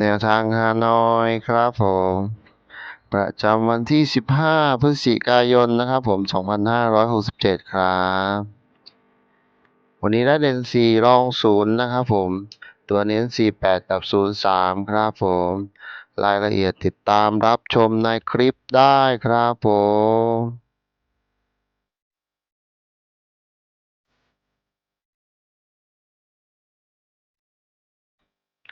แนวทางฮานอยครับผม ประจำวันที่ 15 พฤศจิกายนนะครับผม 2567 ครับ วันนี้ได้เด่น4รอง 0 นะครับผม ตัวเน้น 48 กับ 03 ครับผม รายละเอียดติดตามรับชมในคลิปได้ครับผม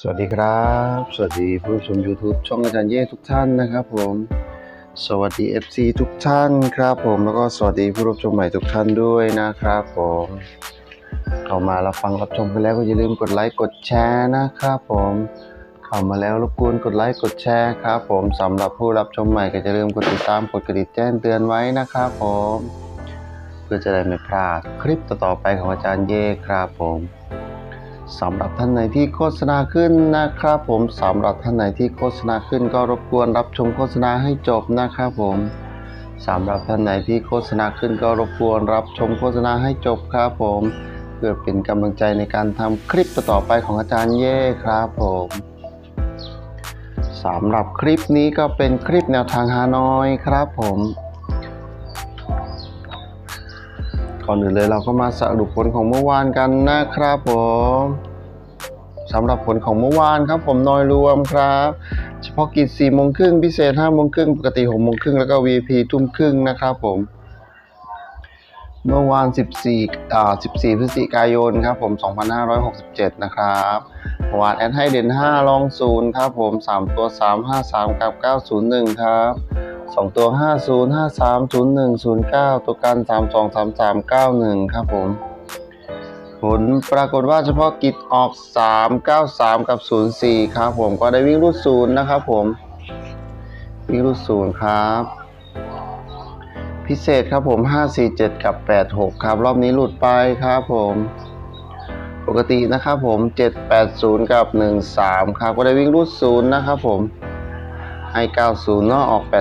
สวัสดีครับ สวัสดีผู้ชม YouTube ช่องอาจารย์เย่ทุกท่านนะครับผม สวัสดี FC ทุกท่านครับผมแล้วก็สวัสดีผู้รับชมใหม่ทุกท่านด้วยนะครับผมเข้ามารับฟังรับชมกันแล้วก็อย่าลืมกดไลค์กดแชร์นะครับผมเข้ามาแล้วรบกวนกดไลค์กดแชร์ครับผมสำหรับผู้รับชมใหม่ก็อย่าลืมกดติดตามกดกระดิ่งแจ้งเตือนไว้นะครับผม เพื่อจะได้ไม่พลาดคลิปต่อๆไปของอาจารย์เย่ครับผม สำหรับท่านไหนที่โฆษณาขึ้นนะครับผมสำหรับท่านไหนที่โฆษณาขึ้น ก็รบกวนรับชมโฆษณาให้จบนะครับผมสำหรับท่านไหนที่โฆษณาขึ้น ก็รบกวนรับชมโฆษณาให้จบครับผม เพื่อเป็นกำลังใจในการทำคลิปต่อไปของอาจารย์เย่ครับผมสำหรับคลิปนี้ก็เป็นคลิปแนวทางฮานอยครับผม ก่อนอื่นเลยเราก็มาสรุปผลของเมื่อวานกันนะครับผมสำหรับผลของเมื่อวานครับ ผมนอยรวมครับ เฉพาะกิจ4โมงครึ่งพิเศษ5โมงครึ่งปกติ6โมงครึ่งแล้วก็ VIP ทุ่มครึ่งนะครับผม เมื่อวาน 14อ่า14 พฤศจิกายนครับผม 2567 นะครับเมื่อวานแอดให้เด่น 5 ลอง 0 ครับผม 3 ตัว 3 5 3 กับ 901 ครับ สองตัวห้าศูนย์ห้าสามศูนย์หนึ่งศูนย์เก้าตัวกันสามสองสามสามเก้าหนึ่งครับผม ผลปรากฏว่าเฉพาะกิจออกสามเก้าสามกับศูนย์สี่ครับผมก็ได้วิ่งรูดศูนย์นะครับผม วิ่งรูดศูนย์ครับ พิเศษครับผมห้าสี่เจ็ดกับแปดหกครับ รอบนี้หลุดไปครับผมปกตินะครับผมเจ็ดแปดศูนย์กับหนึ่งสามครับ ก็ได้วิ่งรูดศูนย์นะครับผม ให้90เนาะออก 80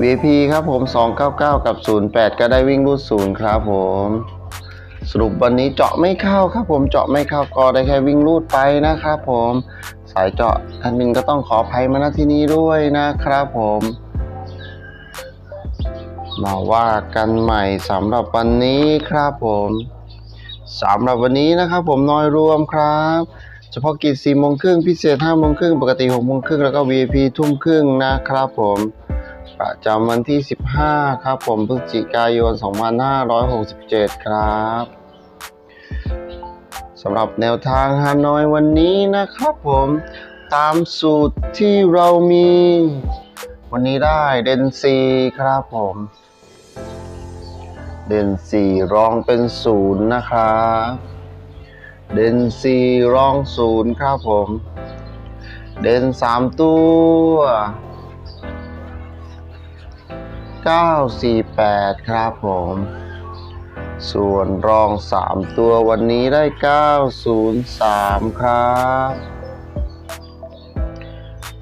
VP ครับผม 299 กับ 08 ก็ได้วิ่งรูด0ครับผม สรุปวันนี้เจาะไม่เข้าครับผมเจาะไม่เข้าก็ได้แค่วิ่งรูดไปนะครับผม สายเจาะท่านหนึ่งก็ต้องขออภัยมาณที่นี้ด้วยนะครับผมมาว่ากันใหม่สำหรับวันนี้ครับผมสำหรับวันนี้นะครับผมน้อยรวมครับ เฉพาะกิจ4โมงครึ่งพิเศษ5โมงครึ่งปกติ6โมงครึ่งแล้วก็ VIP ทุ่มครึ่งนะครับผมประจำวันที่ 15 ครับผมพฤศจิกายน 2567 ครับสำหรับแนวทางฮานอยวันนี้นะครับผมตามสูตรที่เรามี วันนี้ได้เดนซีครับผม เดนซีรองเป็นศูนย์นะครับ เดนซีรองศูนย์ครับผม เดนสามตัวเก้าสี่แปดครับผม ส่วนรองสามตัววันนี้ได้เก้าศูนย์สามครับ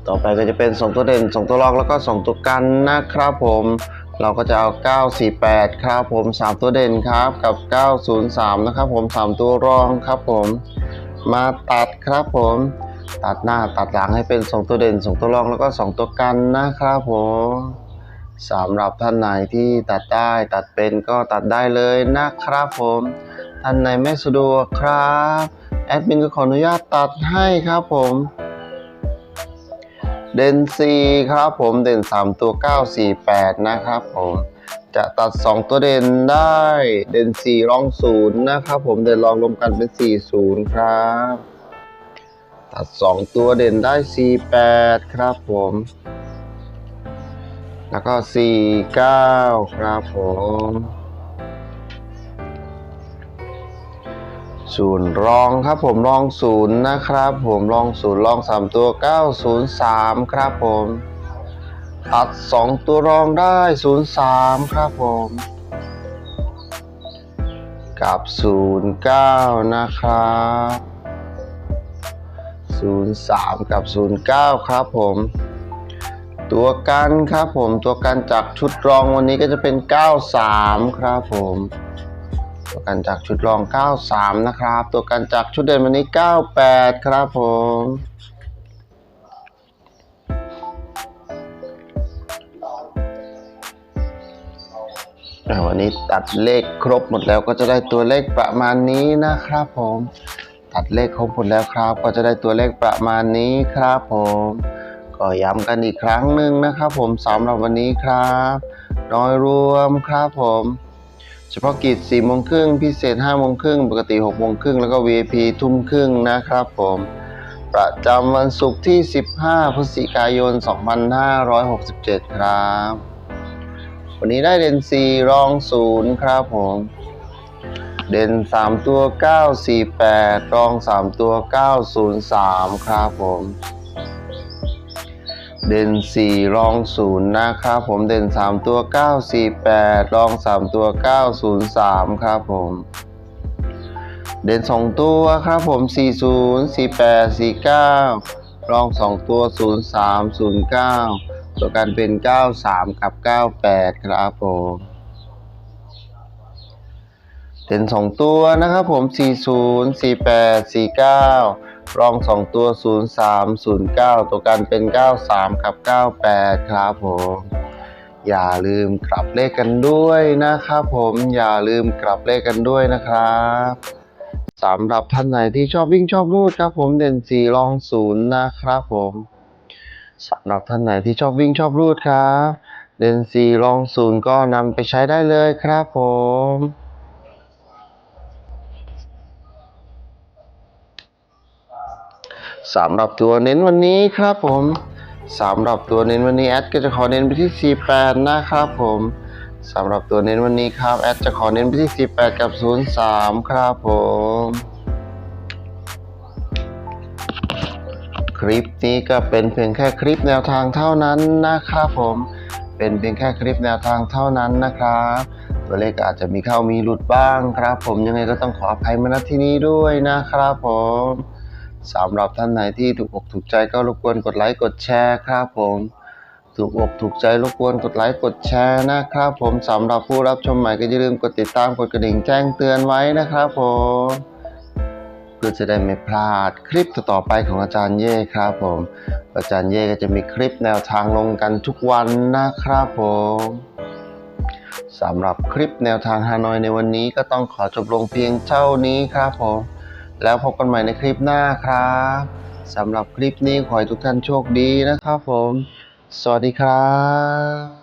ต่อไปก็จะเป็นสองตัวเด่นสองตัวรองแล้วก็สองตัวกันนะครับผม เราก็จะเอา 948 ครับผม 3 ตัวเด่นครับกับ 903 นะครับผม 3 ตัวรองครับผม มาตัดครับผม ตัดหน้าตัดหลังให้เป็น 2 ตัวเด่น 2 ตัวรองแล้วก็ 2 ตัวกันนะครับผมสำหรับท่านไหนที่ตัดได้ตัดเป็นก็ตัดได้เลยนะครับผม ท่านไหนไม่สะดวกครับ แอดมินก็ขออนุญาตตัดให้ครับผม เด่น4ครับผมเด่น 3 ตัว 948 นะครับผมจะตัด 2 ตัวเด่นได้ เด่น4รอง0นะครับผมเด่นรองรวมกันเป็น 40 ครับ ตัด 2 ตัวเด่นได้ 48 ครับผม แล้วก็ 49 ครับผม ศูนย์รองครับผมรองศูนย์นะครับ ผมรองศูนย์รองสามตัวเก้าศูนย์สามครับผมตัดสองตัวรองได้ศูนย์สามครับผมกับศูนย์เก้านะครับศูนย์สามกับศูนย์เก้าครับผมตัวกันครับผมตัวกันจากชุดรองวันนี้ก็จะเป็น 93 ครับผม ตัวกันจากชุดรอง 93 นะครับ ตัวกันจากชุดเด่นวันนี้ 98 ครับผมอ่าวันนี้ตัดเลขครบหมดแล้วก็จะได้ตัวเลขประมาณนี้นะครับผม ตัดเลขครบหมดแล้วครับ ก็จะได้ตัวเลขประมาณนี้ครับผมก็ย้ำกันอีกครั้งหนึ่งนะครับผมสำหรับวันนี้ครับ น้อยรวมครับผม เฉพาะกิจ4โมงครึ่งพิเศษ5โมงครึ่งปกติ6โมงครึ่งแล้วก็ VIP ทุ่มครึ่งนะครับผม ประจำวันศุกร์ที่ 15 พฤศจิกายน 2567 ครับ วันนี้ได้เด่น4รอง 0 ครับผม เด่น3 ตัว 948 รอง 3 ตัว 903 ครับผม เด่น 4 รอง 0 นะครับ ผมเด่น 3 ตัว 948 รอง 3 ตัว 903 ครับผม เด่น 2 ตัวครับผม 40 48 49 รอง 2 ตัว 03 09 ตัวกันเป็น 93 กับ 98 ครับผม เด่น 2 ตัวนะครับผม 40 48 49 รอง 2 ตัว 03 09 ตัวกันเป็น 93 กับ 98 ครับผม อย่าลืมกลับเลขกันด้วยนะครับผมอย่าลืมกลับเลขกันด้วยนะครับสำหรับท่านไหนที่ชอบวิ่งชอบรูดครับผมเด่น 4 รอง 0 นะครับผมสำหรับท่านไหนที่ชอบวิ่งชอบรูดครับ เด่น 4 รอง 0 ก็นำไปใช้ได้เลยครับผม สำหรับตัวเน้นวันนี้ครับผมสำหรับตัวเน้นวันนี้แอดก็จะขอเน้นไปที่48นะครับผมสำหรับตัวเน้นวันนี้ครับแอดจะขอเน้นไปที่48กับ 03 ครับผมคลิปนี้ก็เป็นเพียงแค่คลิปแนวทางเท่านั้นนะครับผมเป็นเพียงแค่คลิปแนวทางเท่านั้นนะครับตัวเลขอาจจะมีเข้ามีหลุดบ้างครับ ผมยังไงก็ต้องขออภัยมาณที่นี้ด้วยนะครับผม สำหรับท่านไหนที่ถูกอกถูกใจก็รบกวนกดไลค์กดแชร์ครับผมถูกอกถูกใจรบกวนกดไลค์กดแชร์นะครับผมสำหรับผู้รับชมใหม่ก็อย่าลืมกดติดตามกดกระดิ่งแจ้งเตือนไว้นะครับผมเพื่อจะได้ไม่พลาดคลิปต่อไปของอาจารย์เย่ครับผม อาจารย์เย่ก็จะมีคลิปแนวทางลงกันทุกวันนะครับผมสำหรับคลิปแนวทางฮานอยในวันนี้ก็ต้องขอจบลงเพียงเท่านี้ครับผม แล้วพบกันใหม่ในคลิปหน้าครับสำหรับคลิปนี้ขอให้ทุกท่านโชคดีนะครับผม สวัสดีครับ